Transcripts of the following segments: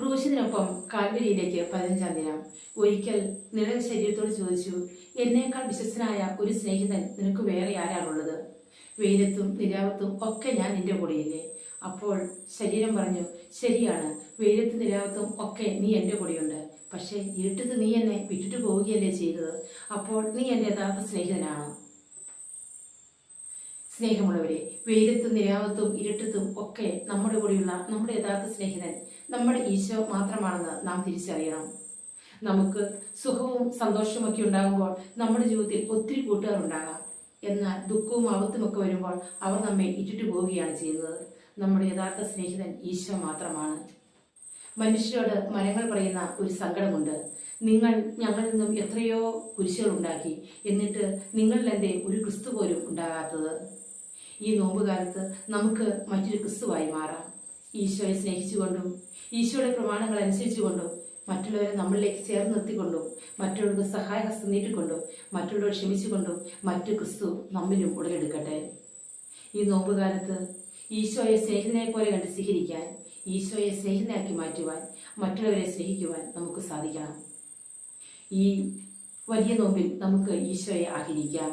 ക്രൂശിനൊപ്പം കാൽവരിയിലേക്ക് പതിനഞ്ചാം ദിനം. ഒരിക്കൽ നിഴൽ ശരീരത്തോട് ചോദിച്ചു എന്നേക്കാൾ വിശ്വസനായ ഒരു സ്നേഹിതൻ നിനക്ക് വേറെ ആരാണുള്ളത്? വെയിലത്തും നിലാവത്തും ഒക്കെ ഞാൻ നിന്റെ കൂടെയില്ലേ? അപ്പോൾ ശരീരം പറഞ്ഞു ശരിയാണ് വെയിലത്തും നിലാവത്തും ഒക്കെ നീ എന്റെ കൂടെയുണ്ട്. പക്ഷേ ഇരുട്ടത്ത് നീ എന്നെ വിട്ടിട്ട് പോവുകയല്ലേ ചെയ്തത്? അപ്പോൾ നീ എന്റെ യഥാർത്ഥ സ്നേഹിതനാണോ. സ്നേഹമുള്ളവരെ വെയിലത്തും നിരാവത്തും ഇരുട്ടത്തും ഒക്കെ നമ്മുടെ കൂടെയുള്ള നമ്മുടെ യഥാർത്ഥ സ്നേഹിതൻ നമ്മുടെ ഈശോ മാത്രമാണെന്ന് നാം തിരിച്ചറിയണം. നമുക്ക് സുഖവും സന്തോഷവും ഒക്കെ ഉണ്ടാകുമ്പോൾ നമ്മുടെ ജീവിതത്തിൽ ഒത്തിരി കൂട്ടുകാരുണ്ടാകാം എന്നാൽ ദുഃഖവും ആപത്തുമൊക്കെ വരുമ്പോൾ അവർ നമ്മെ ഇട്ടിട്ട് പോവുകയാണ് ചെയ്യുന്നത്. നമ്മുടെ യഥാർത്ഥ സ്നേഹിതൻ ഈശോ മാത്രമാണ്. മനുഷ്യരോട് മരങ്ങൾ പറയുന്ന ഒരു സങ്കടമുണ്ട്. നിങ്ങൾ ഞങ്ങളിൽ നിന്നും എത്രയോ കുരിശുകൾ ഉണ്ടാക്കി. എന്നിട്ട് നിങ്ങളിൽ എന്റെ ഒരു ക്രിസ്തു പോലും ഉണ്ടാകാത്തത്. ഈ നോമ്പുകാലത്ത് നമുക്ക് മറ്റൊരു ക്രിസ്തുവായി മാറാം. ഈശോയെ സ്നേഹിച്ചുകൊണ്ടും ഈശോയുടെ പ്രമാണങ്ങൾ അനുസരിച്ചുകൊണ്ടും മറ്റുള്ളവരെ നമ്മളിലേക്ക് ചേർന്ന് നിർത്തിക്കൊണ്ടും മറ്റുള്ളവർക്ക് സഹായഹസ്തം നീട്ടിക്കൊണ്ടും മറ്റുള്ളവർ ക്ഷമിച്ചുകൊണ്ടും മറ്റു ക്രിസ്തു നമ്മിലും ഉടലെടുക്കട്ടെ. ഈ നോമ്പുകാലത്ത് ഈശോയെ സ്നേഹിതനെ പോലെ കണ്ട് സ്വീകരിക്കാൻ ഈശോയെ സ്നേഹിതനാക്കി മാറ്റുവാൻ മറ്റുള്ളവരെ സ്നേഹിക്കുവാൻ നമുക്ക് സാധിക്കണം. ഈ വലിയ നോമ്പിൽ നമുക്ക് ഈശോയെ ആഗ്രഹിക്കാം.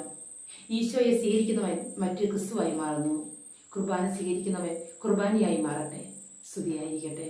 ഈശോയെ സ്വീകരിക്കുന്നവൻ മറ്റു ക്രിസ്തുവായി മാറുന്നു. കുർബാന സ്വീകരിക്കുന്നവൻ കുർബാനയായി മാറട്ടെ. സ്തുതിയായിരിക്കട്ടെ.